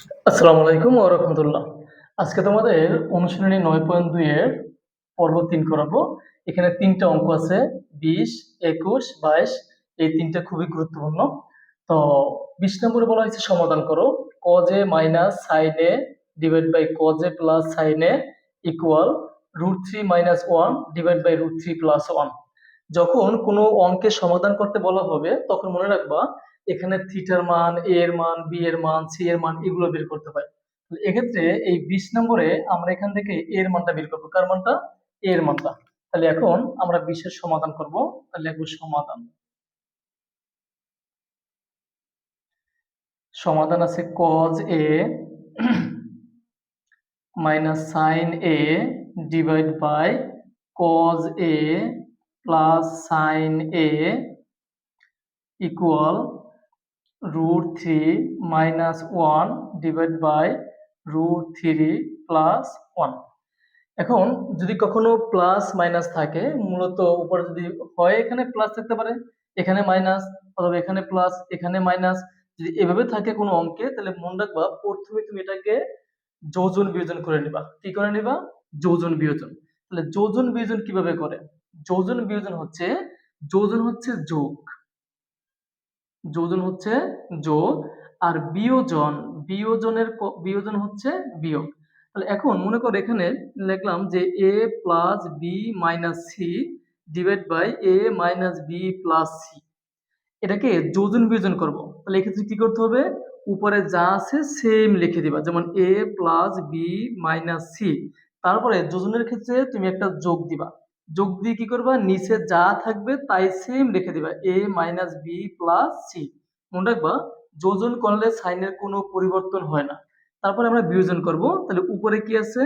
আসসালামু আলাইকুম ওয়া রাহমাতুল্লাহ। আজকে তোমাদের অনুশীলনী ৯.২ এর পর্ব ৩ করাবো। এখানে ৩ টা অঙ্ক আছে ২০, ২১, ২২ এই ৩ টা খুবই গুরুত্বপূর্ণ। তো ২০ নম্বরে বলা হয়েছে সমাধান করো। cos a minus sin a divided by cos a plus sin a equal √3 minus 1 divided by √3 plus 1 যখন কোনো অঙ্কের সমাধান করতে বলা হবে তখন মনে রাখবা এখানে থিটার মান এ এর মান বি এর মান সি এর মান এগুলো বের করতে তাহলে এক্ষেত্রে এই বিশ নম্বরে আমরা এখান থেকে এর মানটা বের করব। কার মানটা? এর মানটা। তাহলে এখন আমরা বিশের সমাধান করব। তাহলে লিখব সমাধান। সমাধান আছে cos A minus sine A divide by cos A plus sine A equal root 3 minus 1 divided by root 3 plus 1 এখন যদি কখনো প্লাস মাইনাস থাকে, মূলত উপরে যদি হয় এখানে প্লাস থাকতে পারে, এখানে মাইনাস অথবা এখানে প্লাস এখানে মাইনাস যদি এভাবে থাকে কোনো অঙ্কে, তাহলে মনে রাখবা প্রথমে তুমি এটাকে যোজন বিয়োজন করে নিবা। কি করে নিবা? যোজন বিয়োজন। তাহলে যোজন বিয়োজন কীভাবে করে? যোজন বিয়োজন হচ্ছে, যোজন হচ্ছে যোগ। যোজন হচ্ছে যোগ আর বিয়োজন, বিয়োজনের বিয়োজন হচ্ছে বিয়োগ। তাহলে এখন মনে করো এখানে লিখলাম যে A plus B minus C divide by A minus B plus C এটাকে যোজন বিয়োজন করব। তাহলে এক্ষেত্রে কি করতে হবে? উপরে যা আছে সেম লিখে দিবা, যেমন A plus B minus C তারপরে যোজনের ক্ষেত্রে তুমি একটা যোগ দিবা। যোগ দিয়ে কি করবা? নিচে যা থাকবে তাই সেম রেখে দিবা। A minus B plus C মনে রাখবা, যোজন করলে সাইনের কোনো পরিবর্তন হয় না। তারপরে আমরা বিয়োজন করব। তাহলে উপরে কি আছে?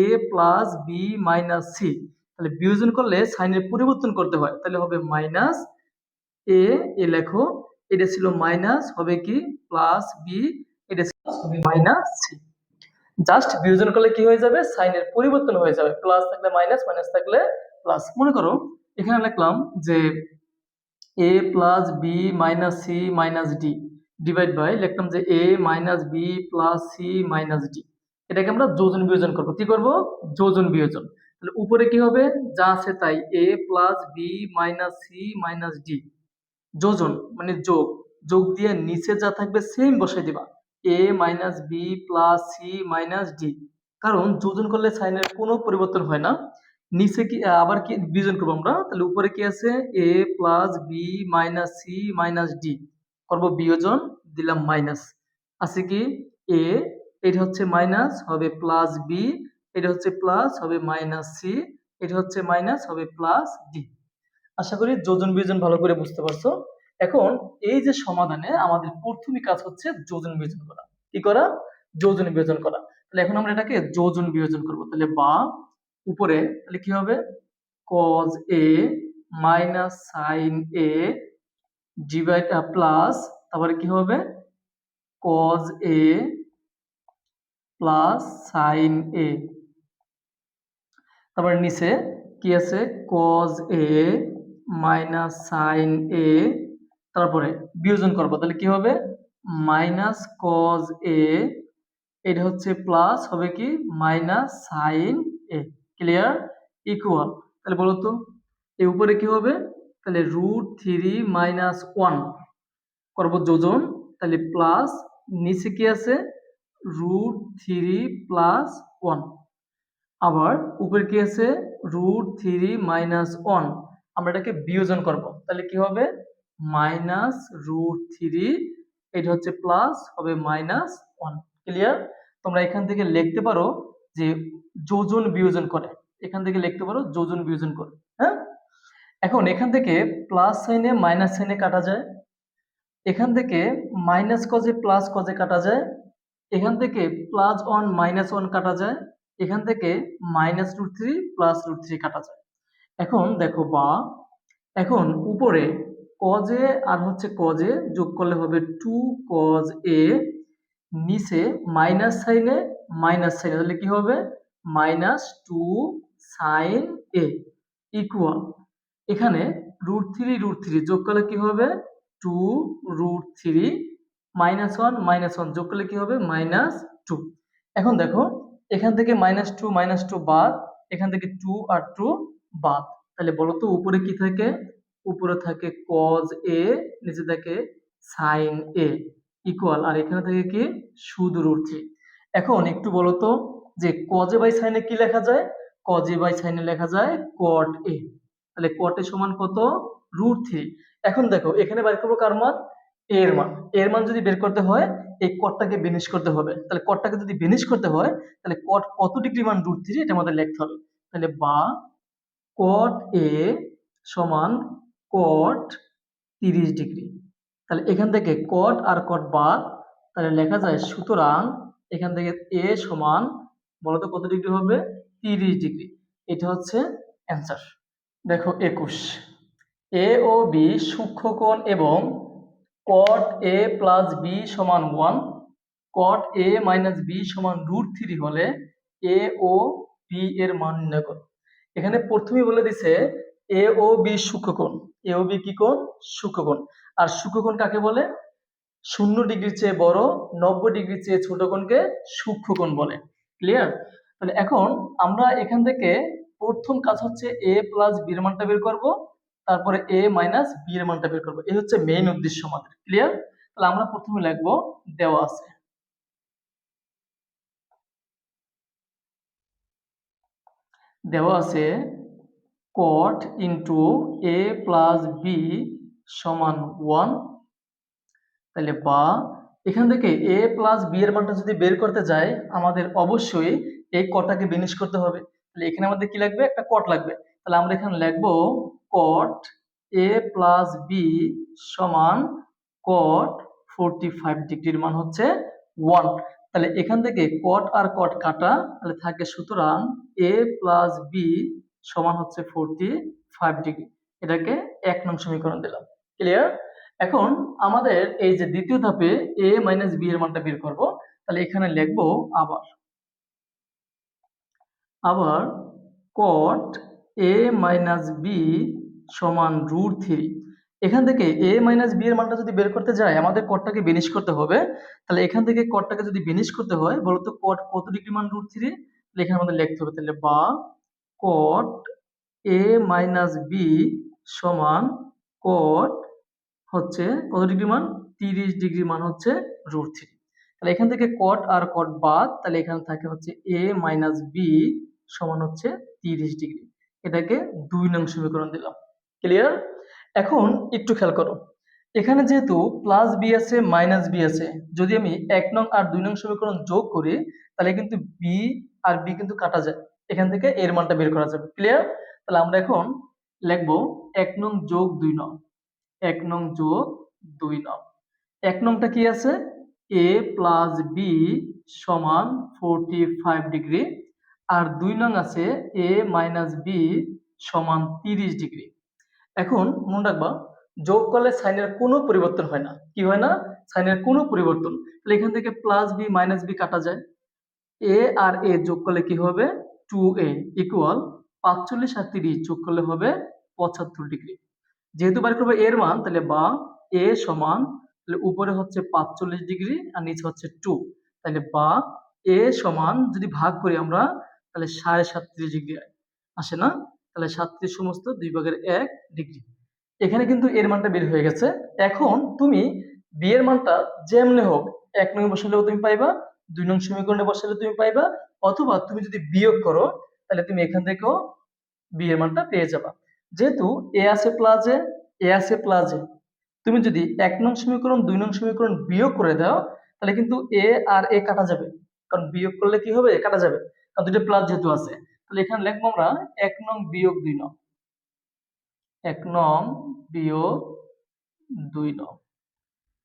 A plus B minus C তাহলে বিয়োজন করলে সাইনের পরিবর্তন করতে হয়। তাহলে হবে মাইনাস এ এ লেখো, এটা ছিল মাইনাস হবে কি? প্লাস বি এটা ছিল মাইনাস সি জাস্ট বিয়োজন করলে কি হয়ে যাবে? সাইনের পরিবর্তন হয়ে যাবে। প্লাস থাকলে মাইনাস মাইনাস থাকলে প্লাস মনে করো, এখানে লিখলাম যে A plus B minus C minus D divide by লিখলাম যে A minus B plus C minus D এটাকে আমরা যোজন বিয়োজন করব। কি করব? যোজন বিয়োজন। তাহলে উপরে কি হবে? যা আছে তাই। A plus B minus C minus D যোজন মানে যোগ। যোগ দিয়ে নিচে যা থাকবে সেম বসাই দিবা। A minus B plus C minus D কারণ যোজন করলে সাইনের কোনো পরিবর্তন হয় না। নিচে কি আবার কি বিয়োজন করব আমরা? তাহলে উপরে কি আছে? A plus B minus C minus D করব বিয়োজন, দিলাম মাইনাস আছে কি? এ এটা হচ্ছে মাইনাস হবে প্লাস বি এটা হচ্ছে প্লাস হবে মাইনাস সি এটা হচ্ছে মাইনাস হবে প্লাস ডি আশা করি যোজন বিয়োজন ভালো করে বুঝতে পারছ। এখন এই যে সমাধানে আমাদের প্রথমই কাজ হচ্ছে যোজন বিয়োজন করা। কি করা? যোজন বিয়োজন করা। তাহলে এখন আমরা এটাকে যোজন বিয়োজন করব। তাহলে বা উপরে তাহলে কি হবে? cos a minus sine A divide plus তারপরে কি হবে? cos a plus sine A তারপরে নিচে কি আছে? cos a minus sine A তারপরে বিয়োজন করব, তাহলে কি হবে? মাইনাস cos a, এটা হচ্ছে প্লাস হবে কি? Minus sine A clear equal তাহলে বলো তো, এই উপরে কি হবে? তাহলে রুট থ্রি মাইনাস ওয়ান করব যোজন। তাহলে প্লাস নিচে কি আছে? রুট থ্রি প্লাস ওয়ান আবার উপরে কি আছে? রুট থ্রি মাইনাস ওয়ান আমরা এটাকে বিয়োজন করব। তাহলে কি হবে? মাইনাস রুট থ্রি এটা হচ্ছে প্লাস হবে মাইনাস ওয়ান ক্লিয়ার তোমরা এখান থেকে লিখতে পারো যে যোজন বিয়োজন করে। এখান থেকে লিখতে পারো যোজন বিয়োজন করে হ্যাঁ? এখন এখান থেকে প্লাস সাইনে মাইনাস সাইনে কাটা যায়। এখান থেকে মাইনাস কজে প্লাস কজে কাটা যায়। এখান থেকে প্লাস ওয়ান মাইনাস ওয়ান কাটা যায়। এখান থেকে minus root three plus root three কাটা যায়। এখন দেখো বা, এখন উপরে কজে আর হচ্ছে কজে যোগ করলে হবে টু কজ এ, নিচে মাইনাস সাইনে মাইনাস সাইনে তাহলে কি হবে? Minus two sine A equal এখানে রুট থ্রি রুট থ্রি যোগ করলে কি হবে? Two root three minus one minus one যোগ করলে কি হবে? মাইনাস টু এখন দেখো, এখান থেকে মাইনাস টু মাইনাস টু বাদ, এখান থেকে টু আর টু বাদ। তাহলে বলো তো, উপরে কি থাকে? উপরে থাকে কজ এ নিচে থাকে সাইন এ ইকুয়াল আর এখানে থাকে কি? সুদ রুট থ্রি এখন একটু বলো তো যে কজে বাই সাইনে কি লেখা যায়? কজে বাই সাইনে লেখা যায় কট এ তাহলে কট এ সমান কত? রুট থ্রি এখন দেখো, এখানে বের করব কার মান? এর মান। এর মান যদি বের করতে হয়, এই কটটাকে বেনিশ করতে হবে। তাহলে কটটাকে যদি বেনিশ করতে হয়, তাহলে কট কত ডিগ্রি মান রুট থ্রি এটা আমাদের লিখতে হবে। তাহলে বা কট এ সমান কট তিরিশ ডিগ্রি। তাহলে এখান থেকে কট আর কট বাদ, তাহলে লেখা যায় সুতরাং এখান থেকে এ সমান বলতো কত ডিগ্রি হবে? তিরিশ ডিগ্রি এটা হচ্ছে অ্যান্সার দেখো একুশ। এ ও বি সূক্ষ্মকোণ এবং কট এ প্লাস বি সমান one cot A minus B সমান রুট থ্রি হলে এ ও বি এর মান নির্ণয় করো। এখানে প্রথমেই বলে দিছে এ ও বি সূক্ষ্মকোণ এ ও বি কি কোণ? সূক্ষ্মকোণ আর সূক্ষ্মকোণ কাকে বলে? শূন্য ডিগ্রির চেয়ে বড়, নব্বই ডিগ্রির চেয়ে ছোট কোণকে সূক্ষ্মকোণ বলে। ক্লিয়ার তাহলে এখন আমরা এখান থেকে প্রথম কাজ হচ্ছে এ প্লাস বির মানটা বের করব, তারপরে এ মাইনাস বি এর মানটা বের করব। এই হচ্ছে মেইন উদ্দেশ্য আমাদের ক্লিয়ার তাহলে আমরা প্রথমে লিখব দেওয়া আছে। দেওয়া আছে cot into A plus B সমান ওয়ান তাহলে বা এখান থেকে এ প্লাস বি এর মানটা যদি বের করতে যাই, আমাদের অবশ্যই এই কটটাকে বিনিশ করতে হবে। তাহলে এখানে আমাদের কি লাগবে? একটা কট লাগবে। তাহলে আমরা এখানে লিখব কট এ প্লাস বি সমান কট ফোরটি ফাইভ ডিগ্রির মান হচ্ছে ওয়ান তাহলে এখান থেকে কট আর কট কাটা, তাহলে থাকে সুতরাং এ প্লাস বি সমান হচ্ছে ফোরটি ফাইভ ডিগ্রি। এটাকে এক নং সমীকরণ দিলাম। ক্লিয়ার এখন আমাদের এই যে দ্বিতীয় ধাপে এ মাইনাস বি এর মানটা বের করব, তাহলে এখানে লিখব আবার। আবার কট এ মাইনাস বি সমান রুট থ্রি এখান থেকে এ মাইনাস বি এর মানটা যদি বের করতে যাই আমাদের কটটাকে বিনিশ করতে হবে। তাহলে এখান থেকে কটটাকে যদি বিনিশ করতে হয়, বলতো কট কত ডিগ্রি মান রুট থ্রি তাহলে এখানে আমাদের লিখতে হবে, তাহলে বা কট এ মাইনাস বি সমান কট হচ্ছে কত ডিগ্রি মান তিরিশ ডিগ্রি মান হচ্ছে রুট থ্রি। তাহলে এখান থেকে কট আর কট বাদ, তাহলে এখানে থাকে হচ্ছে এ মাইনাস বি সমান হচ্ছে তিরিশ ডিগ্রি। এটাকে দুই নং সমীকরণ দিলাম। ক্লিয়ার এখন একটু খেয়াল করো। এখানে যেহেতু প্লাস বি আছে মাইনাস বি আছে, যদি আমি এক নং আর দুই নং সমীকরণ যোগ করি, তাহলে কিন্তু বি আর বি কিন্তু কাটা যায়। এখান থেকে এর মানটা বের করা যাবে। ক্লিয়ার তাহলে আমরা এখন লিখব এক নং যোগ দুই নং। এক নং যোগ দুই নং। এক নংটা কি আছে? এ প্লাস বি সমান ফোরটি ফাইভ ডিগ্রি আর দুই নং আছে এ মাইনাস বি সমান তিরিশ ডিগ্রি এখন মনে রাখবা, যোগ করলে সাইনের কোনো পরিবর্তন হয় না। কি হয় না? সাইনের কোনো পরিবর্তন। তাহলে এখান থেকে প্লাস বি মাইনাস বি কাটা যায়। এ আর এ যোগ করলে কি হবে? টু এ ইকুয়াল পাঁচচল্লিশ আর তিরিশ যোগ করলে হবে পঁচাত্তর ডিগ্রি যেহেতু বার করব এর মান, তাহলে বা এ সমান, তাহলে উপরে হচ্ছে পাঁচচল্লিশ ডিগ্রি আর নিচে হচ্ছে টু। তাহলে বা এ সমান যদি ভাগ করি আমরা, তাহলে সাড়ে সাতত্রিশ ডিগ্রি আসে না? তাহলে সাতত্রিশ সমস্ত দুই ভাগের এক ডিগ্রি। এখানে কিন্তু এর মানটা বের হয়ে গেছে। এখন তুমি বি এর মানটা যেমনি হোক, এক নং বসালেও তুমি পাইবা, দুই নং সমীকরণে বসালে তুমি পাইবা, অথবা তুমি যদি বিয়োগ করো, তাহলে তুমি এখান থেকেও বি এর মানটা পেয়ে যাবা। যেহেতু এ আছে প্লাজে এ আছে প্লাজে তুমি যদি এক নং সমীকরণ, দুই নং সমীকরণ বিয়োগ করে দাও, তাহলে কিন্তু এ আর এ কাটা যাবে। কারণ বিয়োগ করলে কি হবে? কাটা যাবে। কারণ দুটো প্লাস যেহেতু আছে, তাহলে এখানে লিখব আমরা এক নং বিয়োগ দুই নং। এক নং বিয়োগ দুই নং।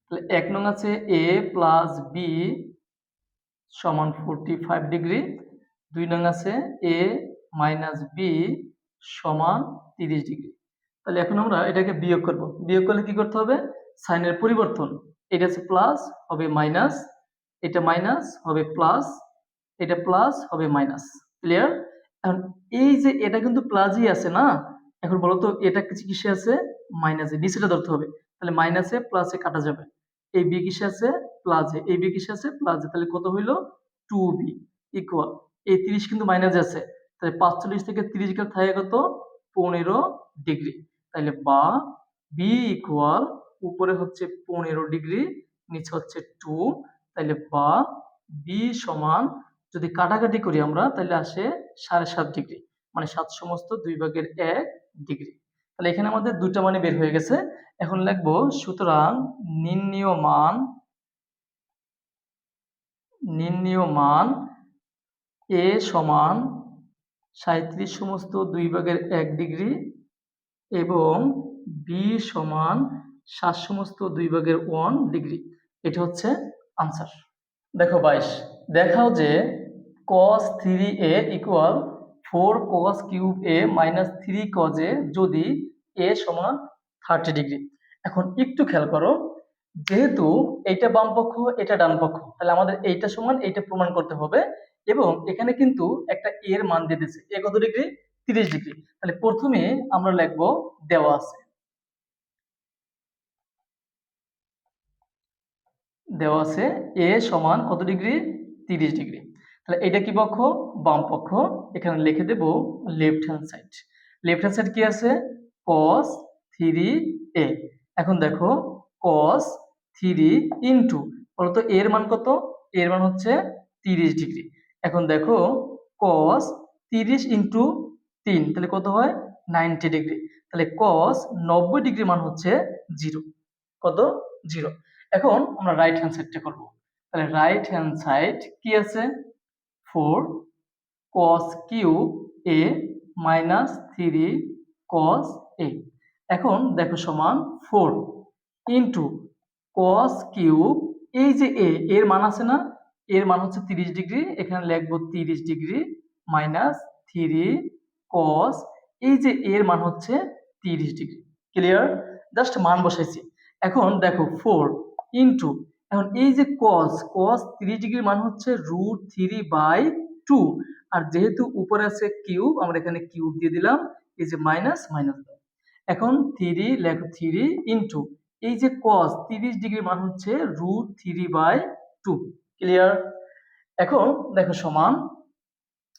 তাহলে এক নং আছে এ প্লাস বি সমান ফোরটি ফাইভ ডিগ্রি দুই নং আছে এ মাইনাস বি সমান তিরিশ ডিগ্রি। তাহলে এখন আমরা এটাকে বিয়োগ করব। বিয়োগ করলে কি করতে হবে? সাইনের পরিবর্তন। এটা আছে প্লাস হবে মাইনাস এটা মাইনাস হবে প্লাস এটা প্লাস হবে মাইনাস ক্লিয়ার এখন এই যে এটা কিন্তু প্লাসই আছে না? এখন বলো তো এটা কিছু কিসে আছে? মাইনাসে নিচেটা ধরতে হবে। তাহলে মাইনাসে প্লাসে কাটা যাবে। এই বি কিসে আছে? প্লাসে এই বি কিসে আছে? প্লাসে তাহলে কত হইল? টু বি ইকুয়াল এই তিরিশ কিন্তু মাইনাস আছে। তাহলে পাঁচচল্লিশ থেকে তিরিশ গেলে থাকে কত? পনেরো ডিগ্রি তাহলে বা বি ইকুয়াল উপরে হচ্ছে পনেরো ডিগ্রি নিচে হচ্ছে টু তাহলে বা বি সমান, যদি কাটাকাটি করি আমরা তাহলে আসে সাড়ে সাত ডিগ্রি মানে সাত সমস্ত দুই ভাগের এক ডিগ্রি তাহলে এখানে আমাদের দুটা মানে বের হয়ে গেছে। এখন লিখব, সুতরাং নির্ণীয় মান নির্ণীয় মান এ সমান সাঁত্রিশ সমস্ত দুই ভাগের এক ডিগ্রি এবং বি সমান সাত সমস্ত দুই ভাগের ওয়ান ডিগ্রি। এটা হচ্ছে আনসার। দেখো বাইশ, দেখাও যে cos three A equal four cos cube A minus three cos যদি এ সমান থার্টি ডিগ্রি। এখন একটু খেয়াল করো, যেহেতু এইটা বাম পক্ষ এটা ডান পক্ষ তাহলে আমাদের এইটা সমান, এইটা প্রমাণ করতে হবে এবং এখানে কিন্তু একটা এর মান দিয়ে দিচ্ছে এ কত ডিগ্রি তিরিশ ডিগ্রি তাহলে প্রথমে আমরা লিখব দেওয়া আছে। দেওয়া আছে এ সমান কত ডিগ্রি তিরিশ ডিগ্রি তাহলে এটা কি পক্ষ? বাম পক্ষ। এখানে লিখে দেব left hand side left hand side কি আছে? কস থ্রি এ এখন দেখো কস থ্রি ইন্টু বলতো এর মান কত? এর মান হচ্ছে তিরিশ ডিগ্রি এখন দেখো কস তিরিশ ইন্টু তিন, তাহলে কত হয়? নাইনটি ডিগ্রি তাহলে কস নব্বই ডিগ্রি মান হচ্ছে জিরো কত? জিরো এখন আমরা রাইট হ্যান্ড সাইডটা করব। তাহলে রাইট হ্যান্ড সাইড কি আছে? Four cos cube A minus three cos A এখন দেখো সমান ফোর ইন্টু কস কিউব, এই যে এ এর মান আছে না? এর মান হচ্ছে তিরিশ ডিগ্রি, এখানে লিখব তিরিশ ডিগ্রি মাইনাস থ্রি cos, এই যে এর মান হচ্ছে তিরিশ ডিগ্রি। ক্লিয়ার জাস্ট মান বসাইছি। এখন দেখো ফোর ইন্টু এখন এই যে কস cos তিরিশ ডিগ্রির মান হচ্ছে রুট থ্রি বাই টু আর যেহেতু উপরে আছে কিউব আমরা এখানে কিউব দিয়ে দিলাম, এই যে মাইনাস মাইনাস এখন থ্রি লেখো থ্রি ইন্টু এই যে কস তিরিশ ডিগ্রির মান হচ্ছে root three by two clear এখন দেখো সমান,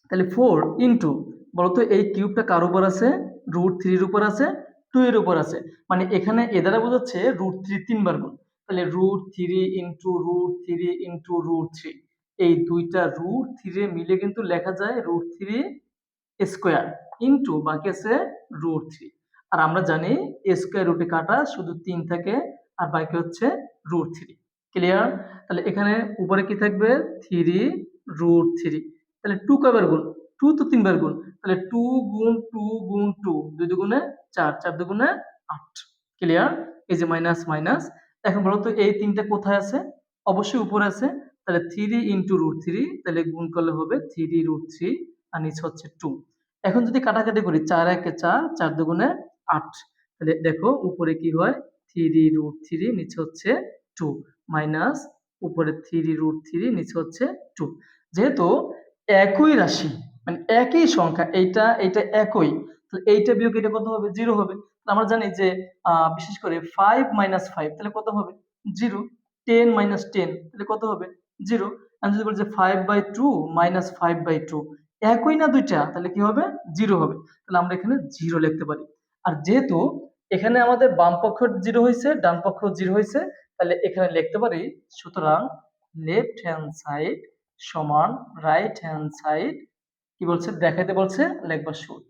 তাহলে ফোর ইন্টু বলতো এই কিউবটা কার উপর আছে? রুট থ্রির উপর আছে টু এর উপর আছে। মানে এখানে এ দ্বারা বোঝাচ্ছে রুট থ্রি তিনবার গুণ। তাহলে root three into root three into root three এই দুইটা রুট থ্রি মিলে কিন্তু লেখা যায় রুট থ্রি স্কোয়ার ইন্টু বাকি আছে রুট থ্রি আর আমরা জানি স্কোয়ার রুটে কাটা, শুধু তিন থাকে, আর বাকি হচ্ছে রুট থ্রি ক্লিয়ার তাহলে এখানে উপরে কি থাকবে? থ্রি রুট থ্রি তাহলে টু কবার গুণ? টু তো তিনবার গুণ। তাহলে টু গুণ টু গুণ টু দুই দুগুণে চার চার দুগুণে আট। ক্লিয়ার এই যে মাইনাস মাইনাস এখন বলো তো, এই তিনটা কোথায় আছে? অবশ্যই উপরে আছে। তাহলে থ্রি ইন্টু রুট থ্রি তাহলে গুণ করলে হবে থ্রি রুট থ্রি আর নিচে হচ্ছে টু এখন যদি কাটাকাটি করি, চার একে চার চার দুগুণে আট। তাহলে দেখো, উপরে কি হয়? থ্রি রুট থ্রি নিচে হচ্ছে টু মাইনাস উপরে থ্রি রুট থ্রি নিচে হচ্ছে টু যেহেতু একই রাশি মানে একই সংখ্যা, এইটা এইটা একই, তাহলে এইটা বিয়োগ এটা কত হবে? জিরো হবে। আমরা জানি যে বিশেষ করে ফাইভ মাইনাস ফাইভ তাহলে কত হবে? জিরো টেন মাইনাস টেন তাহলে কত হবে? জিরো আমি যদি বলি যে five by two minus five by two একই না দুইটা, তাহলে কি হবে? জিরো হবে। তাহলে আমরা এখানে জিরো লিখতে পারি। আর যেহেতু এখানে আমাদের বাম পক্ষ জিরো হয়েছে ডান পক্ষ জিরো হয়েছে তাহলে এখানে লিখতে পারি, সুতরাং লেফট হ্যান্ড সাইড সমান রাইট হ্যান্ড সাইড কি বলছে? দেখাইতে বলছে লেখবা শুট